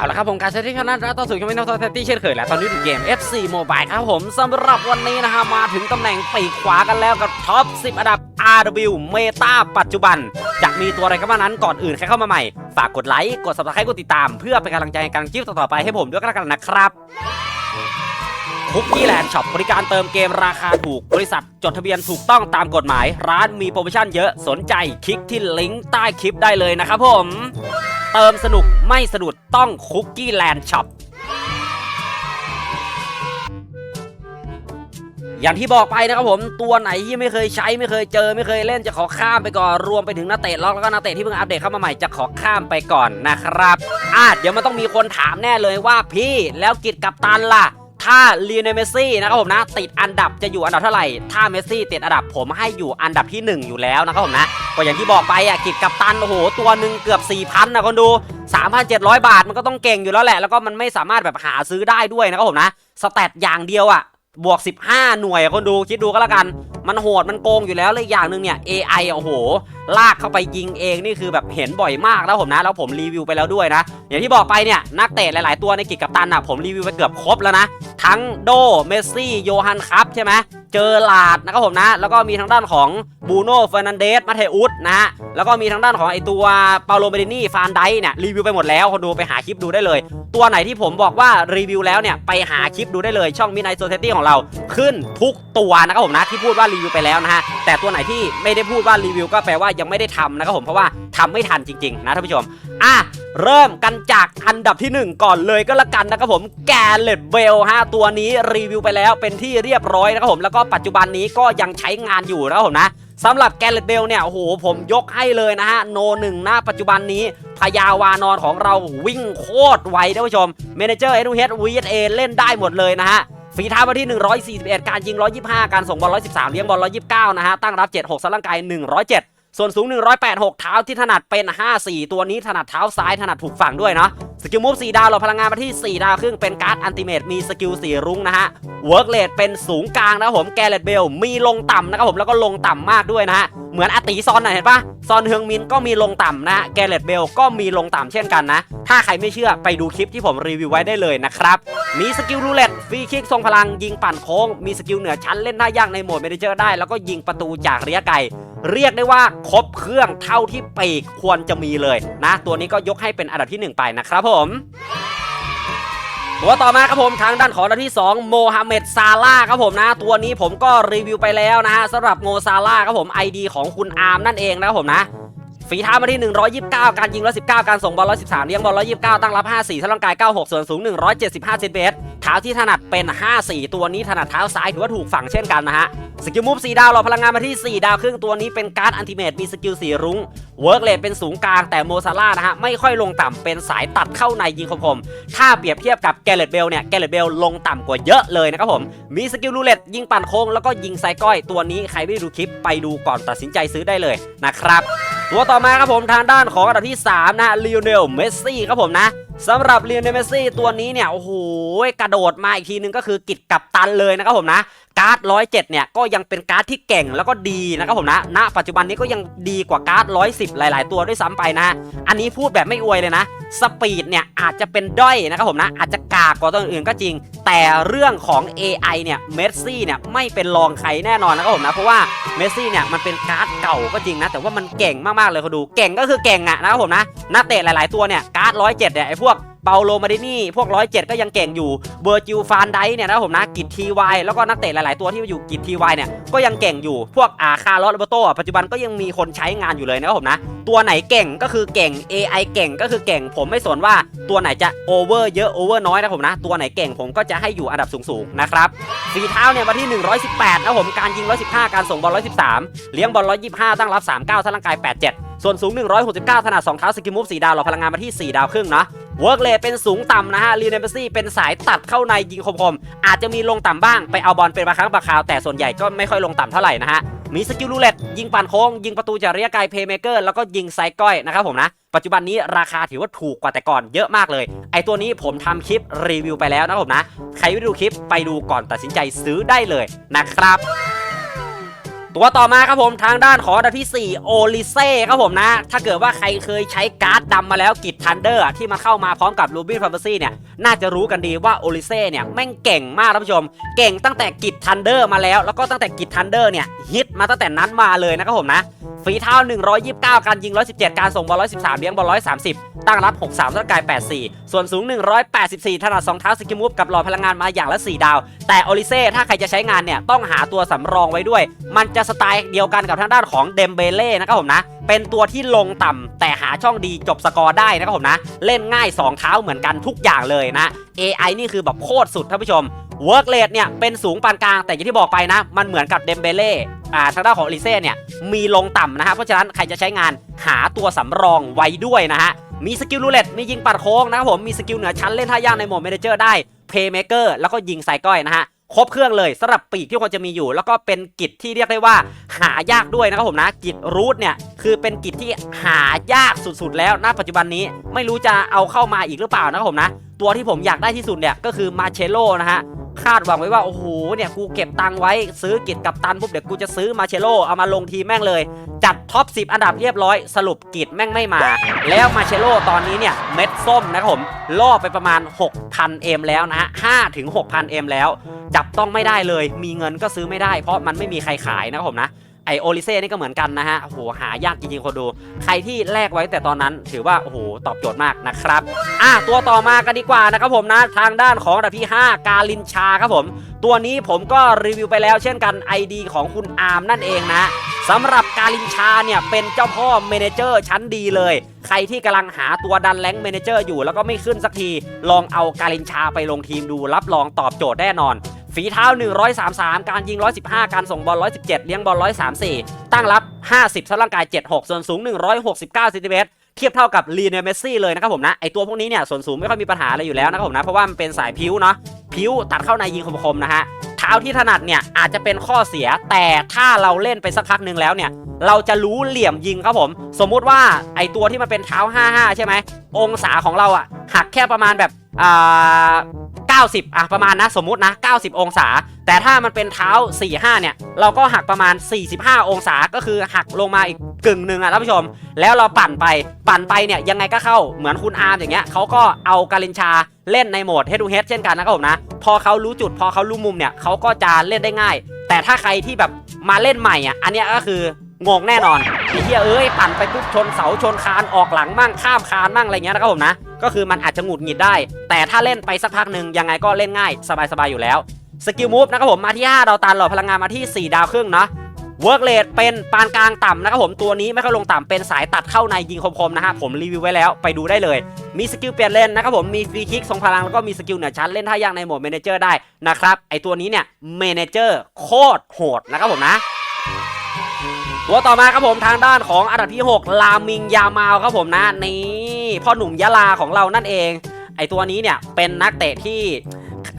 เอาละครับผมการเซตที่ชนาดต่อสู่คอมเมนต์ทอร์ตี้เช่นเคยแหละตอนนี้ถึงเกม FC Mobile ครับผมสำหรับวันนี้นะฮะมาถึงตำแหน่งปีกขวากันแล้วกับท็อป 10 อันดับ RW Meta ปัจจุบัน จะมีตัวอะไรกันบ้างนั้นก่อนอื่นใครเข้ามาใหม่ ฝากกดไลค์ กด subscribe กดติดตาม เพื่อเป็นกำลังใจในการคลิปต่อๆไปให้ผมด้วยกันนะครับ คุกกี้แลนด์ช็อปบริการเติมเกมราคาถูก บริษัทจดทะเบียนถูกต้องตามกฎหมาย ร้านมีโปรโมชั่นเยอะสนใจคลิกที่ลิงก์ใต้คลิปได้เลยนะครับผม เติมสนุกไม่สะดุดต้องคุกกี้แลนด์ช็อปอย่างที่บอกไปนะครับผมตัวไหนที่ไม่เคยใช้ไม่เคยเจอไม่เคยเล่นจะขอข้ามไปก่อนรวมไปถึงนักเตะล็อกแล้วก็นักเตะที่เพิ่งอัปเดตเข้ามาใหม่จะขอข้ามไปก่อนนะครับอะเดี๋ยวมันต้องมีคนถามแน่เลยว่าพี่แล้วกิจกับตันล่ะ ถ้าลีเนเมซี่นะครับผมนะติดอันดับจะอยู่อันดับเท่าไหร่ ถ้าเมซี่ติดอันดับผมให้อยู่อันดับที่ 1 อยู่แล้วนะครับผมนะก็อย่างที่บอกไปอะกิจกับตันโอ้โหตัวหนึ่งเกือบ4,000นะคนดู 3,700 บาทมันก็ต้องเก่งอยู่แล้วแหละ แล้วก็มันไม่สามารถแบบหาซื้อได้ด้วยนะครับผมนะสแตทอย่างเดียวอะบวก 15 หน่วยคนดูคิดดูก็แล้วกัน มันโหดมันโกงอยู่แล้วเลยอย่างหนึ่งเนี่ย AI อโอ้โห ลากเข้าไปยิงเองนี่คือแบบเห็นบ่อยมากแล้วผมนะ แล้วผมรีวิวไปแล้วด้วยนะ อย่างที่บอกไปเนี่ยนักเตะหลาย ๆ ตัวในกิจกับตันอะผมรีวิวไปเกือบครบแล้วนะ ทั้งโดเมสซี่โยฮันครับใช่ไหมเจอลาดนะครับผมนะ แล้วก็มีทางด้านของบูโน่เฟอร์นันเดสมาเทอุสนะฮะแล้วก็มีทางด้านของไอตัวเปาโลเบเดนี่ฟานไดเนี่ยรีวิวไปหมดแล้วคนดูไปหาคลิปดูได้เลย ตัวไหนที่ผมบอกว่ารีวิวแล้วเนี่ยไปหาคลิปดูได้เลยช่องมินไนโซเซตี้ของเราขึ้นทุกตัวนะครับผมนะที่พูดว่ารีวิวไปแล้วนะฮะแต่ตัวไหนที่ไม่ได้พูดว่ารีวิวก็แปลว่ายังไม่ได้ทำนะครับผมเพราะว่าทำไม่ทันจริง ๆ นะท่านผู้ชมอะ เริ่มกันจากอันดับที่ 1 ก่อนเลยก็แล้วกันนะครับผมแกเลตเบลฮะตัวนี้รีวิวไปแล้วเป็นที่เรียบร้อยนะครับผมแล้วก็ปัจจุบันนี้ก็ยังใช้งานอยู่นะครับผมนะสำหรับแกลเลตเบลเนี่ยโอ้โหผมยกให้เลยนะฮะโนหนึ่งนะปัจจุบันนี้พยาวานอนของเราวิ่งโคตรไวท่านผู้ชมเมนเจอร์เอ็นเฮดวีเอเล่นได้หมดเลยนะฮะฝีเท้ามาที่ 141 การยิง 125 การส่งบอล 113 เลี้ยงบอล 129 นะฮะ ตั้งรับ 76สร่างกาย107 ส่วนสูง 186 เท้าที่ถนัดเป็น 54 ตัวนี้ถนัดเท้าซ้ายถนัดถูกฝั่งด้วยเนาะสกิลมูฟ4ดาวหลอดพลังงานมาที่ 4 ดาวครึ่งเป็นการ์ดอันติเมตมีสกิล4รุ้งนะฮะเวิร์กเลดเป็นสูงกลางนะครับผมแกเลตเบลมีลงต่ำนะครับผมแล้วก็ลงต่ำมากด้วยนะฮะเหมือนอติซอนนะเห็นปะซอนเฮืองมินก็มีลงต่ำนะแกเลตเบลก็มีลงต่ำเช่นกันนะ ถ้าใครไม่เชื่อไปดูคลิปที่ผมรีวิวไว้ได้เลยนะครับมีสกิลรูเล็ตฟรีคิกทรงพลังยิงปั่นโค้งมีสกิลเหนือชั้นเล่นท่ายากในโหมดเมนเจอร์ได้แล้วก็ยิงประตูจากระยะไกล เรียกได้ว่าครบเครื่องเท่าที่ปีกควรจะมีเลยนะ ตัวนี้ก็ยกให้เป็นอันดับที่หนึ่งไปนะครับผมตัวต่อมาครับผมทางด้านของอันดับที่ 2 โมฮัมเหม็ดซาร่าครับผมนะ ตัวนี้ผมก็รีวิวไปแล้วนะฮะสำหรับโมซาร่าครับผม ID ของคุณอาร์มนั่นเองนะครับผมนะฝีเท้ามาที่ 129 การยิง119 การส่งบอล113 เลี้ยงบอล129 ตั้งรับ 54ท่าร่างกาย 96 ส่วนสูง 175เซนติเมตร เท้าที่ถนัดเป็น 54 ตัวนี้ถนัดเท้าซ้ายถือว่าถูกฝั่งเช่นกันนะฮะ สกิลมูฟ4ดาวหลอพลังงานมาที่ 4 ดาวครึ่งตัวนี้เป็นการ์ดอันติเมตมีสกิล4รุ้งเวิร์กเลทเป็นสูงกลางแต่โมซาร่านะฮะ ไม่ค่อยลงต่ำเป็นสายตัดเข้าในยิงคมๆ ถ้าเปรียบเทียบกับแกเลตเบลเนี่ยแกเลตเบลลงต่ำกว่าเยอะเลยนะครับผม มีสกิลรูเล็ตยิงปั่นโค้งแล้วก็ยิงไซก้อยตัวนี้ใครไม่ด้ดูคลิปไปดูก่อนตัดสินใจซื้อได้เลยนะครับตัวต่อมาครับผมทางด้านของอันดับที่3นะลีโอเนลเมสซี่ครับผมนะ สำหรับเลีโอเนเมสซี่ตัวนี้เนี่ยโอ้โหกระโดดมาอีกทีนึงก็คือกิดกับตันเลยนะครับผมนะ การ์ด107เนี่ยก็ยังเป็นการ์ดที่เก่งแล้วก็ดีนะครับผมนะณปัจจุบันนี้ก็ยังดีกว่าการ์ด110หลาย ๆ ตัวด้วยซ้ำไปนะ อันนี้พูดแบบไม่อวยเลยนะสปีดเนี่ยอาจจะเป็นด้อยนะครับผมนะอาจจะกากกว่าตัวอื่นก็จริง แต่เรื่องของ AI เนี่ยเมสซี่เนี่ยไม่เป็นรองใครแน่นอนนะครับผมนะเพราะว่าเมสซี่เนี่ยมันเป็นการ์ดเก่าก็จริงนะแต่ว่ามันเก่งมากๆเลยเขาดูเก่งก็คือเก่งอะนะครับผมนะนักเตะหลาย ๆ ตัวเนี่ยการ์ด107เนี่ยไอ้พวก เปาโลมาดินี่ พวก107ก็ยังเก่งอยู่เบอร์จิวฟานไดเนี่ยนะครับผมนะกิจทีวแล้วก็นักเตะหลาย ๆ ตัวที่อยู่กิจทีวเนี่ยก็ยังเก่งอยู่พวกอาคาร์ลอสโบโตอะปัจจุบันก็ยังมีคนใช้งานอยู่เลยนะครับผมนะ ตัวไหนเก่งก็คือเก่ง AI เก่งก็คือเก่ง ผมไม่สนว่าตัวไหนจะโอเวอร์เยอะโอเวอร์น้อยนะผมนะ ตัวไหนเก่งผมก็จะให้อยู่อันดับสูง ๆ นะครับฝีเท้าเนี่ยมาที่ 118 นะผมการยิง 115 การส่งบอล 113 เลี้ยงบอล 125 ตั้งรับ 39ท่าร่างกาย 87 ส่วนสูง 169 ถนัด2เท้าสกิลมูฟ4ดาวหลอพลังงานมาที่ 4 ดาวครึ่งนะ เวิร์กเลเป็นสูงต่ำนะฮะลีเนเบซี่เป็นสายตัดเข้าในยิงคมๆ อาจจะมีลงต่ำบ้างไปเอาบอลเป็นบางครั้งบางคราว แต่ส่วนใหญ่ก็ไม่ค่อยลงต่ำเท่าไหร่นะฮะ มีสกิลรูเล็ตยิงปั่นโค้ง ยิงประตูจากระยะไกลเพย์เมเกอร์แล้วก็ยิงไซก้อยนะครับผมนะ ปัจจุบันนี้ราคาถือว่าถูกกว่าแต่ก่อนเยอะมากเลย ไอตัวนี้ผมทำคลิปรีวิวไปแล้วนะผมนะ ใครไม่ด้ดูคลิปไปดูก่อนตัดสินใจซื้อได้เลยนะครับ ตัวต่อมาครับผมทางด้านของอันดับที่ 4 โอลิเซ่ครับผมนะ ถ้าเกิดว่าใครเคยใช้การ์ดดำมาแล้วกิจทันเดอร์ที่มาเข้ามาพร้อมกับรูบินฟ a มซี่เนี่ยน่าจะรู้กันดีว่าโอลิเซ่เนี่ยแม่งเก่งมากท่านผู้ชม เก่งตั้งแต่กิจทันเดอร์มาแล้ว แล้วก็ตั้งแต่กิจทันเดอร์เนี่ยฮิตมาตั้งแต่นั้นมาเลยนะครับผมนะฝีเท้า 129 การยิง 117 การส่งบอล 113 เลี้ยงบอล 130 ตั้งรับ 63ร่างกาย 84 ส่วนสูง 184 ถนัด2เท้าสกิลมูฟกับหลอพลังงานมาอย่างละ 4 ดาว แต่โอลิเซ่ถ้าใครจะใช้งานเนี่ยต้องหาตัวสำรองไว้ด้วย มันจะสไตล์เดียวกันกับทางด้านของเดมเบเล่นะครับผมนะ เป็นตัวที่ลงต่ำแต่หาช่องดีจบสกอร์ได้นะครับผมนะ เล่นง่าย 2 เท้าเหมือนกันทุกอย่างเลยนะ AI นี่คือแบบโคตรสุดท่านผู้ชมเวิร์กเลทเนี่ยเป็นสูงปานกลางแต่อย่างที่บอกไปนะ มันเหมือนกับเดมเบเล่อ่าทางด้านของลิเซ่เนี่ยมีลงต่ำนะฮะเพราะฉะนั้นใครจะใช้งานหาตัวสำรองไว้ด้วยนะฮะมีสกิลรูเล็ตมียิงปัดโค้งนะครับผมมีสกิลเหนือชั้นเล่นท่ายากในโหมดเมนเจอร์ได้เพย์เมเกอร์แล้วก็ยิงใส่ก้อยนะฮะ ครบเครื่องเลยสำหรับปีกที่ควรจะมีอยู่ แล้วก็เป็นกิจที่เรียกได้ว่า หายากด้วยนะครับผมนะกิจรูทเนี่ยคือเป็นกิจที่หายากสุดๆ แล้วณปัจจุบันนี้ไม่รู้จะเอาเข้ามาอีกหรือเปล่านะครับผมนะ ตัวที่ผมอยากได้ที่สุดเนี่ยก็คือมาเชโลนะฮะคาดหวังไว้ว่าโอ้โหเนี่ยกูเก็บตังไว้ซื้อกิจกับตันปุ๊บเดี๋ยวกูจะซื้อมาเชโลเอามาลงทีแม่งเลย จัดท็อป 10 อันดับเรียบร้อย สรุปกิจแม่งไม่มา แล้วมาเชโลตอนนี้เนี่ยเม็ดส้มนะครับผมล่อไปประมาณ 6,000เอ็มแล้วนะฮะ5ถึง6,000เอ็มแล้ว จับต้องไม่ได้เลย มีเงินก็ซื้อไม่ได้ เพราะมันไม่มีใครขายนะครับผมนะ ไอโอลิเซ่นี่ก็เหมือนกันนะฮะโหหายากจริงๆคนดู ใครที่แลกไว้แต่ตอนนั้นถือว่าโอ้โหตอบโจทย์มากนะครับอะตัวต่อมากันดีกว่านะครับผมนะทางด้านของอันดับที่ 5 กาลินชาครับผม ตัวนี้ผมก็รีวิวไปแล้วเช่นกัน ID ของคุณอาร์มนั่นเองนะสำหรับกาลินชาเนี่ยเป็นเจ้าพ่อเมนเจอร์ชั้นดีเลย ใครที่กำลังหาตัวดันแรงเมนเจอร์อยู่แล้วก็ไม่ขึ้นสักที ลองเอากาลินชาไปลงทีมดูรับรองตอบโจทย์แน่นอน ฝีเท้า 133 การยิง 115 การส่งบอล 117 เลี้ยงบอล 134 ตั้งรับ 50สำหรับร่างกาย 76 ส่วนสูง 169ซนติเมตรเทียบเท่ากับลีเนเมสซี่เลยนะครับผมนะ ไอตัวพวกนี้เนี่ยส่วนสูงไม่ค่อยมีปัญหาอะไรอยู่แล้วนะครับผมนะ เพราะว่ามันเป็นสายพิ้วเนาะพิ้วตัดเข้าในยิงคมๆนะฮะเท้าที่ถนัดเนี่ยอาจจะเป็นข้อเสียแต่ถ้าเราเล่นไปสักพักหนึ่งแล้วเนี่ย เราจะรู้เหลี่ยมยิงครับผม สมมุติว่าไอตัวที่มันเป็นเท้า 55 ใช่ไหมองศาของเราอะหักแค่ประมาณแบบอ่า 90อะประมาณนะสมมุตินะ 90 องศา แต่ถ้ามันเป็นเท้า 45 เนี่ย เราก็หักประมาณ 45 องศาก็คือหักลงมาอีกกึ่งหนึ่งอะท่านผู้ชม แล้วเราปั่นไปปั่นไปเนี่ยยังไงก็เข้าเหมือนคุณอาร์มอย่างเงี้ยเขาก็เอาการินชาเล่นในโหมด head to head เช่นกันนะครับผมนะ พอเขารู้จุดพอเขารู้มุมเนี่ยเขาก็จะเล่นได้ง่าย แต่ถ้าใครที่แบบมาเล่นใหม่อะอันเนี้ยก็คืองงแน่นอนไอ้เหี้ยเอ้ยปั่นไปปุ๊บชนเสาชนคานออกหลังมั่งข้ามคานมั่งอะไรเงี้ยนะครับผมนะ ก็คือมันอาจจะหงุดหงิดได้ แต่ถ้าเล่นไปสักพักหนึ่งยังไงก็เล่นง่าย สบายๆอยู่แล้วสกิลมูฟนะครับผมมาที่ 5 ดาวตันหลอดพลังงานมาที่ 4 ดาวครึ่งเนาะเวิร์กเลดเป็นปานกลางต่ำนะครับผมตัวนี้ไม่ค่อยลงต่ำเป็นสายตัดเข้าในยิงคมๆนะฮะผมรีวิวไว้แล้วไปดูได้เลย มีสกิลเปลี่ยนเล่นนะครับผมมีฟรีคิกทรงพลังแล้วก็มีสกิลเหนือชั้นเล่นท่ายากในโหมดเมนเจอร์ได้นะครับไอตัวนี้เนี่ยเมนเจอร์โคตรโหดนะครับผมนะ ตัวต่อมาครับผมทางด้านของอันดับที่ 6 ลามิงยามาวครับผมนะนี่พ่อหนุ่มยะลาของเรานั่นเอง ไอตัวนี้เนี่ยเป็นนักเตะที่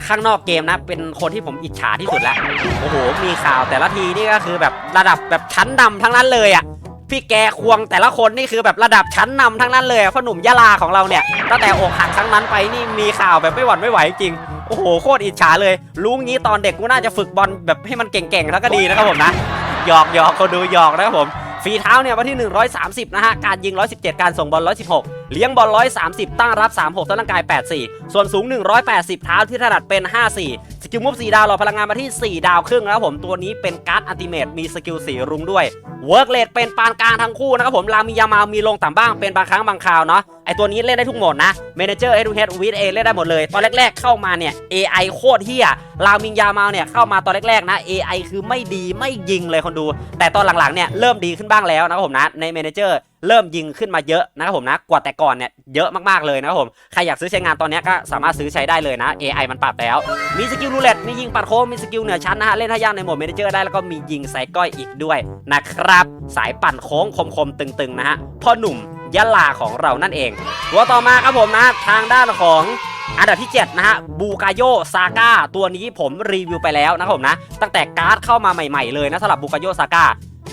ข้างนอกเกมนะ เป็นคนที่ผมอิจฉาที่สุดแล้ว โอ้โห มีข่าวแต่ละทีนี่ก็คือแบบระดับแบบชั้นนำทั้งนั้นเลยอะ่ะพี่แกควงแต่ละคนนี่คือแบบระดับชั้นนำทั้งนั้นเลยพ่อหนุ่มยะลาของเราเนี่ยตั้งแต่อกหักครั้งนั้นไปนี่มีข่าวแบบไม่หวั่นไม่ไหวจริงโอ้โหโคตรอิจฉาเลยรู้งี้ตอนเด็กกูน่าจะฝึกบอลแบบให้มันเก่งๆแล้วก็ดีนะครับผมนะ หยอกหยอกเขาดูหยอกนะครับผมฝีเท้าเนี่ยวันที่ 130 นะฮะ การยิง 117 การส่งบอล 116 เลี้ยงบอล130 ตั้งรับ 36ต้นร่างกาย 84 ส่วนสูง 180 เท้าที่ถนัดเป็น 54 สกิลมูฟ4ดาวรอพลังงานมาที่ 4 ดาวครึ่งนะครับผมตัวนี้เป็นการ์ดอัลติเมทมีสกิลสีรุ้งด้วยเวิร์กเลดเป็นปานกลางทั้งคู่นะครับผมลามียามามีลงต่ำบ้างเป็นบางครั้งบางคราวเนาะไอตัวนี้เล่นได้ทุกโหมดนะเมนเจอร์เอทูเฮดวีดเอเล่นได้หมดเลย ตอนแรกๆเข้ามาเนี่ย AI โคตรเฮียลามิงยามาเนี่ยเข้ามาตอนแรกๆนะ AI คือไม่ดีไม่ยิงเลยคนดู แต่ตอนหลังๆเนี่ยเริ่มดีขึ้นบ้างแล้วนะครับผมนะในเมนเจอร์ เริ่มยิงขึ้นมาเยอะนะครับผมนะกว่าแต่ก่อนเนี่ยเยอะมากๆเลยนะครับผมใครอยากซื้อใช้งานตอนนี้ก็สามารถซื้อใช้ได้เลยนะ AI มันปรับแล้ว มีสกิลรูเล็ตมียิงปัดโค้งมีสกิลเหนือชั้นนะฮะเล่นท่ายากในโหมดเมเนเจอร์ได้แล้วก็มียิงใส่ก้อยอีกด้วยนะครับสายปั่นโค้งคมๆตึงๆนะฮะพ่อหนุ่มยะลาของเรานั่นเองตัวต่อมาครับผมนะทางด้านของอันดับที่ 7 นะฮะบูกาโยซาก้าตัวนี้ผมรีวิวไปแล้วนะครับผมนะ ตั้งแต่การ์ดเข้ามาใหม่ๆเลยนะสำหรับบูกาโยซาก้า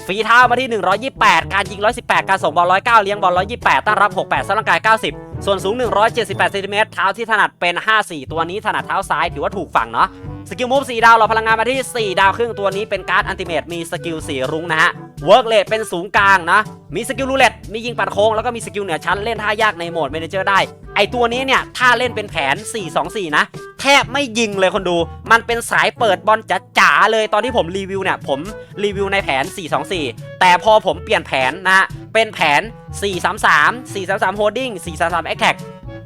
ฝีเท้ามาที่ 128 การยิง 118 การส่งบอล 109 เลี้ยงบอล 128ตั้งรับ 68สำหรับร่างกาย 90 ส่วนสูง 178เซนติเมตรเท้าที่ถนัดเป็น 54 ตัวนี้ถนัดเท้าซ้ายถือว่าถูกฝั่งเนาะสกิลมูฟ4ดาวหลอพลังงานมาที่ 4 ดาวครึ่งตัวนี้เป็นการ์ดอันติเมตมีสกิลสีรุ้งนะฮะเวิร์กเลทเป็นสูงกลางนะ มีสกิลรูเล็ตมียิงปัดโค้งแล้วก็มีสกิลเหนือชั้นเล่นท่ายากในโหมดเมนเจอร์ได้ ไอตัวนี้เนี่ยถ้าเล่นเป็นแผน 4-2-4 นะ แทบไม่ยิงเลยคนดู มันเป็นสายเปิดบอลจ๋าๆเลยตอนที่ผมรีวิวเนี่ยผมรีวิวในแผน 4-2-4 แต่พอผมเปลี่ยนแผนนะเป็นแผน 4-3-3 4-3-3 holding 4-3-3 attack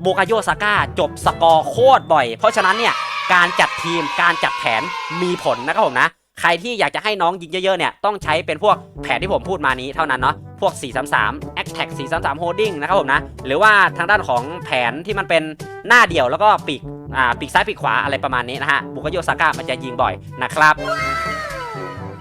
โบกาโยซาก้าจบสกอร์โคตรบ่อย เพราะฉะนั้นเนี่ยการจัดทีมการจัดแผนมีผลนะครับผมนะ ใครที่อยากจะให้น้องยิงเยอะๆเนี่ยต้องใช้เป็นพวกแผนที่ผมพูดมานี้เท่านั้นเนาะพวก 433 Attack 433 Holding นะครับผมนะ หรือว่าทางด้านของแผนที่มันเป็นหน้าเดี่ยวแล้วก็ปีกอ่าปีกซ้ายปีกขวาอะไรประมาณนี้นะฮะบุกโยซาก้ามันจะยิงบ่อยนะครับ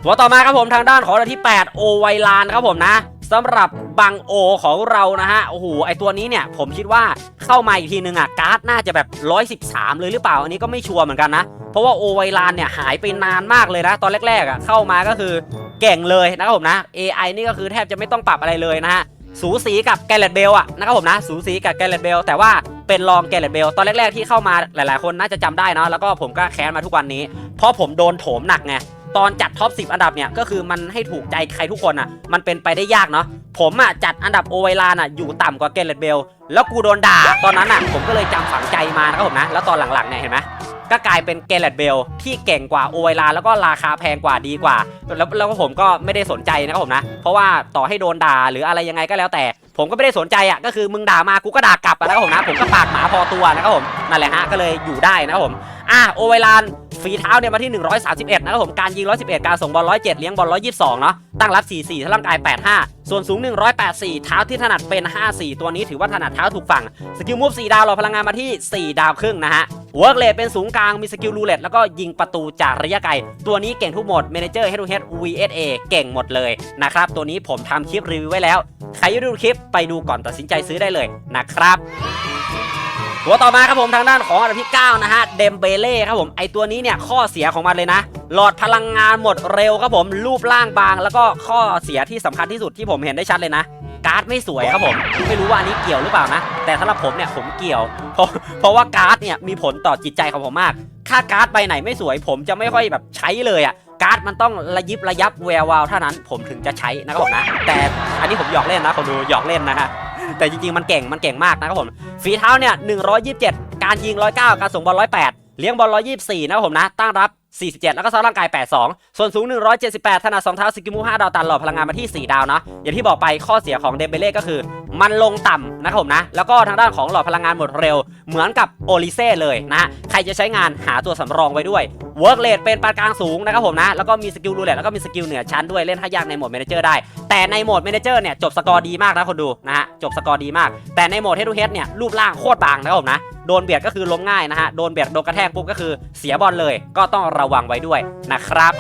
ตัวต่อมาครับผมทางด้านของอันที่ 8 โอไวลานครับผมนะ สำหรับบังโอของเรานะฮะโอ้โหไอตัวนี้เนี่ยผมคิดว่าเข้ามาอีกทีนึงอะการ์ดน่าจะแบบ 113 เลยหรือเปล่า อันนี้ก็ไม่ชัวร์เหมือนกันนะ เพราะว่าโอไวลานเนี่ยหายไปนานมากเลยนะ ตอนแรกๆอะเข้ามาก็คือเก่งเลยนะครับผมนะ AI นี่ก็คือแทบจะไม่ต้องปรับอะไรเลยนะฮะสูสีกับแกเลตเบลอะนะครับผมนะสูสีกับแกเลตเบลแต่ว่าเป็นรองแกเลตเบลตอนแรกๆที่เข้ามาหลายๆ คนน่าจะจำได้เนาะแล้วก็ผมก็แค้นมาทุกวันนี้ เพราะผมโดนโถมหนักไง ตอนจัดท็อป 10 อันดับเนี่ยก็คือมันให้ถูกใจใครทุกคนอะ มันเป็นไปได้ยากเนาะผมอะจัดอันดับโอไวลานอะอยู่ต่ำกว่าเกเลตเบลแล้วกูโดนด่าตอนนั้นอะผมก็เลยจำฝังใจมานะครับผมนะแล้วตอนหลังๆเนี่ยเห็นไหม ก็กลายเป็นเกเลตเบลที่เก่งกว่าโอไวลานแล้วก็ราคาแพงกว่าดีกว่า แล้วแล้วก็ผมก็ไม่ได้สนใจนะครับผมนะ เพราะว่าต่อให้โดนด่าหรืออะไรยังไงก็แล้วแต่ ผมก็ไม่ได้สนใจอะก็คือมึงด่ามากูก็ด่ากลับนะครับผมนะผมก็ปากหมาพอตัวนะครับผมนั่นแหละฮะก็เลยอยู่ได้นะครับผมอะโอไวลานฝีเท้าเนี่ยมาที่ 131 นะครับผม การยิง 111 การส่งบอล 107 เลี้ยงบอล 122 เนาะ ตั้งรับ 44ถ้าร่างกาย 85 ส่วนสูง 184 เท้าที่ถนัดเป็น 54 ตัวนี้ถือว่าถนัดเท้าถูกฝั่ง สกิลมูฟ 4 ดาวหลอพลังงานมาที่ 4 ดาวครึ่งนะฮะ เวิร์กเลทเป็นสูงกลางมีสกิลรูเล็ตแล้วก็ยิงประตูจากระยะไกล ตัวนี้เก่งทุกโหมดเมนเจอร์ Head to Head VSA เก่งหมดเลยนะครับ ตัวนี้ผมทำคลิปรีวิวไว้แล้ว ใครยังไม่ดูคลิปไปดูก่อนตัดสินใจซื้อได้เลยนะครับตัวต่อมาครับผมทางด้านของอันดับที่ 9 นะฮะเดมเบเล่ครับผมไอตัวนี้เนี่ยข้อเสียของมันเลยนะ หลอดพลังงานหมดเร็วครับผมรูปร่างบาง แล้วก็ข้อเสียที่สำคัญที่สุดที่ผมเห็นได้ชัดเลยนะ การ์ดไม่สวยครับผมไม่รู้ว่าอันนี้เกี่ยวหรือเปล่านะ แต่สำหรับผมเนี่ยผมเกี่ยวเพราะเพราะว่าการ์ดเนี่ยมีผลต่อจิตใจของผมมากถ้าการ์ดใบไหนไม่สวย ผมจะไม่ค่อยแบบใช้เลยอะ่ะการ์ดมันต้องระยิบระยับแวววาวเท่านั้นผมถึงจะใช้นะครับผมนะ แต่อันนี้ผมหยอกเล่นนะคนดูหยอกเล่นนะฮะแต่จริงๆมันเก่งมันเก่งมากนะครับผมฝีเท้าเนี่ย127 การยิง 109 การส่งบอล108 เลี้ยงบอล124 นะครับผมนะ ตั้งรับ 47 แล้วก็ซ้อมร่างกาย 82 ส่วนสูง 178 ถนัด2เท้าสกิมู5ดาวตันหล่อพลังงานมาที่ 4 ดาวเนาะอย่างที่บอกไปข้อเสียของเดมเบเล่ก็คือ มันลงต่ำนะครับผมนะ แล้วก็ทางด้านของหลอดพลังงานหมดเร็ว เหมือนกับโอลิเซ่เลยนะฮะใครจะใช้งานหาตัวสำรองไว้ด้วยเวิร์กเลทเป็นปานกลางสูงนะครับผมนะ แล้วก็มีสกิลรูเลตแล้วก็มีสกิลเหนือชั้นด้วยเล่นท่ายากในโหมดเมนเจอร์ได้ แต่ในโหมดเมนเจอร์เนี่ยจบสกอร์ดีมากนะคนดูนะฮะจบสกอร์ดีมาก แต่ในโหมดเฮดทูเฮดเนี่ยรูปร่างโคตรบางนะครับผมนะโดนเบียดก็คือล้มง่ายนะฮะโดนเบียดโดนกระแทกปุ๊บก็คือเสียบอลเลย ก็ต้องระวังไว้ด้วยนะครับ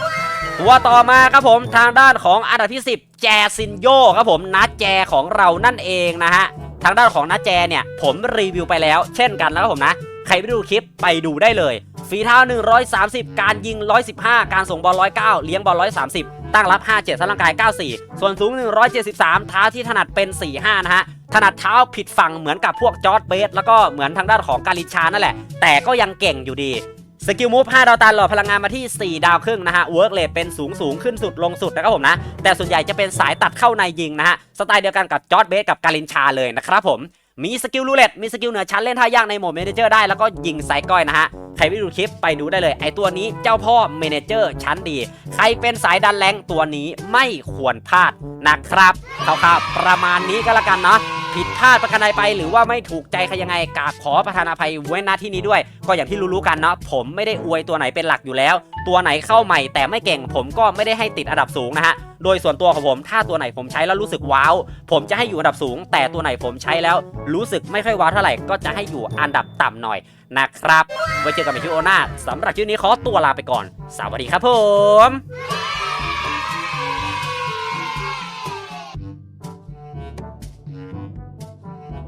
ตัวต่อมาครับผมทางด้านของอันดับที่ 10 แจซินโยครับผมนัดแจของเรานั่นเองนะฮะทางด้านของนัดแจเนี่ยผมรีวิวไปแล้ว เช่นกันนะครับผมนะใครไม่ดูคลิปไปดูได้เลยฝีเท้า 130 การยิง 115 การส่งบอล 109 เลี้ยงบอล 130 ตั้งรับ 57สร่างกาย 94 ส่วนสูง 173 เท้าที่ถนัดเป็น 45 นะฮะ ถนัดเท้าผิดฝั่งเหมือนกับพวกจอร์ดเบส แล้วก็เหมือนทางด้านของกาลิชานั่นแหละ แต่ก็ยังเก่งอยู่ดี สกิลมูฟ5ดาวตันหลอดพลังงานมาที่ 4 ดาวครึ่งนะฮะเวิร์กเลทเป็นสูงสูงขึ้นสุดลงสุดนะครับผมนะ แต่ส่วนใหญ่จะเป็นสายตัดเข้าในยิงนะฮะ สไตล์เดียวกันกับจอร์ดเบสกับกาลินชาเลยนะครับผม มีสกิลรูเล็ตมีสกิลเหนือชั้นเล่นท่ายากในโหมดเมเนเจอร์ได้แล้วก็ยิงไซก้อยนะฮะ ใครไม่ดูคลิปไปดูได้เลย ไอตัวนี้เจ้าพ่อเมเนเจอร์ชั้นดี ใครเป็นสายดันแรงตัวนี้ไม่ควรพลาดนะครับคร่าวๆประมาณนี้ก็แล้วกันเนาะผิดพลาดประการใดไปหรือว่าไม่ถูกใจใครยังไงกราบขอประทานอภัยไว้ณที่นี้ด้วย ก็อย่างที่รู้ๆกันเนาะผมไม่ได้อวยตัวไหนเป็นหลักอยู่แล้ว ตัวไหนเข้าใหม่แต่ไม่เก่งผมก็ไม่ได้ให้ติดอันดับสูงนะฮะ โดยส่วนตัวของผมถ้าตัวไหนผมใช้แล้วรู้สึกว้าว ผมจะให้อยู่อันดับสูง แต่ตัวไหนผมใช้แล้วรู้สึกไม่ค่อยว้าวเท่าไหร่ก็จะให้อยู่อันดับต่ำหน่อยนะครับไว้เจอกันใหม่ที่โอนาสำหรับชื่อนี้ขอตัวลาไปก่อน สวัสดีครับผม